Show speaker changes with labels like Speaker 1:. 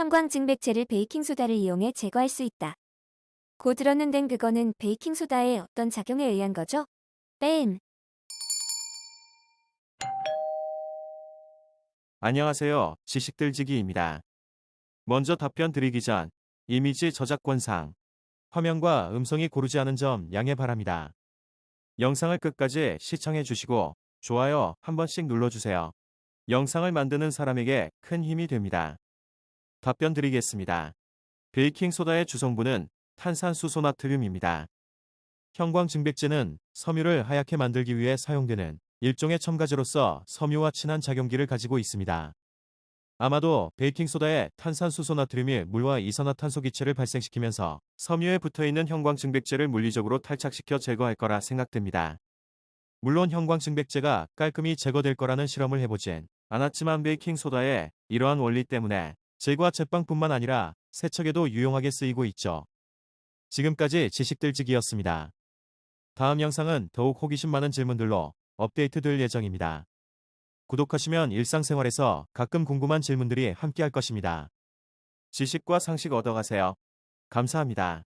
Speaker 1: 형광증백제를 베이킹소다를 이용해 제거할 수 있다. 고 들었는데 그거는 베이킹소다의 어떤 작용에 의한 거죠? 뺨.
Speaker 2: 안녕하세요. 지식들지기입니다. 먼저 답변 드리기 전 이미지 저작권상 화면과 음성이 고르지 않은 점 양해 바랍니다. 영상을 끝까지 시청해 주시고 좋아요 한 번씩 눌러주세요. 영상을 만드는 사람에게 큰 힘이 됩니다. 답변 드리겠습니다. 베이킹소다의 주성분은 탄산수소나트륨입니다. 형광증백제는 섬유를 하얗게 만들기 위해 사용되는 일종의 첨가제로서 섬유와 친한 작용기를 가지고 있습니다. 아마도 베이킹소다의 탄산수소나트륨이 물과 이산화탄소 기체를 발생시키면서 섬유에 붙어있는 형광증백제를 물리적으로 탈착시켜 제거할 거라 생각됩니다. 물론 형광증백제가 깔끔히 제거될 거라는 실험을 해보진 않았지만 베이킹소다의 이러한 원리 때문에 제과 제빵뿐만 아니라 세척에도 유용하게 쓰이고 있죠. 지금까지 지식들지기였습니다. 다음 영상은 더욱 호기심 많은 질문들로 업데이트 될 예정입니다. 구독하시면 일상생활에서 가끔 궁금한 질문들이 함께할 것입니다. 지식과 상식 얻어가세요. 감사합니다.